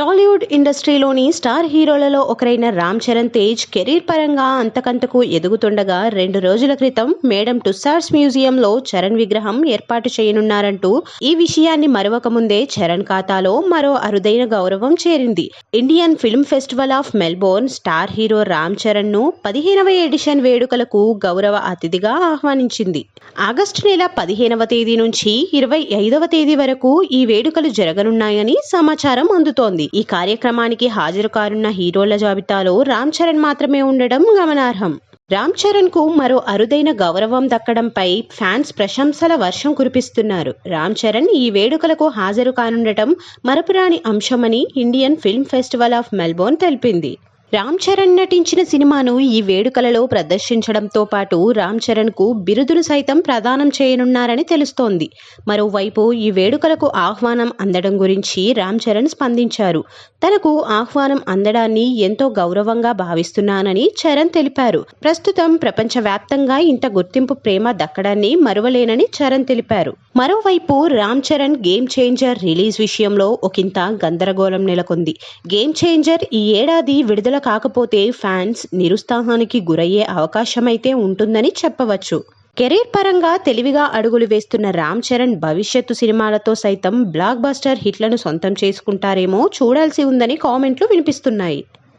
Tollywood ఇండస్ట్రీలోని star హీరోలలో ఒకరైన Ram Charan Tej career పరంగా అంతకంతకు ఎదుగుతుండగా రెండు రోజుల క్రితం మేడం టుస్సార్స్ మ్యూజియంలో చరణ్ విగ్రహం ఏర్పాటు చేయనున్నారంటూ ఈ విషయాన్ని మరొక ముందే చరణ్ ఖాతాలో మరో అరుదైన గౌరవం చేరింది. Indian Film Festival of Melbourne star hero Ram చరణ్ను పదిహేనవ ఎడిషన్ వేడుకలకు గౌరవ అతిథిగా ఆహ్వానించింది. ఆగస్టు నెల పదిహేనవ తేదీ నుంచి ఇరవై ఐదవ తేదీ వరకు ఈ వేడుకలు జరగనున్నాయని సమాచారం అందుతోంది. ఈ కార్యక్రమానికి హాజరు కానున్న హీరోల జాబితాలో రామ్ చరణ్ మాత్రమే ఉండడం గమనార్హం. రామ్ చరణ్కు మరో అరుదైన గౌరవం దక్కడంపై ఫ్యాన్స్ ప్రశంసల వర్షం కురిపిస్తున్నారు. రామ్ చరణ్ ఈ వేడుకలకు హాజరు కానుండటం మరపురాని అంశమని Indian Film Festival of Melbourne తెలిపింది. రామ్ చరణ్ నటించిన సినిమాను ఈ వేడుకలలో ప్రదర్శించడంతో పాటు రామ్ చరణ్కు బిరుదును సైతం ప్రదానం చేయనున్నారని తెలుస్తోంది. మరోవైపు ఈ వేడుకలకు ఆహ్వానం అందడం గురించి రామ్ చరణ్ స్పందించారు. తనకు ఆహ్వానం అందడాన్ని ఎంతో గౌరవంగా భావిస్తున్నానని చరణ్ తెలిపారు. ప్రస్తుతం ప్రపంచవ్యాప్తంగా ఇంత గుర్తింపు ప్రేమ దక్కడాన్ని మరువలేనని చరణ్ తెలిపారు. మరోవైపు Ram Charan Game Changer release విషయంలో ఒకంత గందరగోళం నెలకొంది. గేమ్ చేంజర్ ఈ ఏడాది విడుదల కాకపోతే ఫ్యాన్స్ నిరుత్సాహానికి గురయ్యే అవకాశమైతే ఉంటుందని చెప్పవచ్చు. కెరీర్ పరంగా తెలివిగా అడుగులు వేస్తున్న రామ్ చరణ్ భవిష్యత్తు సినిమాలతో సైతం బ్లాక్ బస్టర్ హిట్లను సొంతం చేసుకుంటారేమో చూడాల్సి ఉందని కామెంట్లు వినిపిస్తున్నాయి.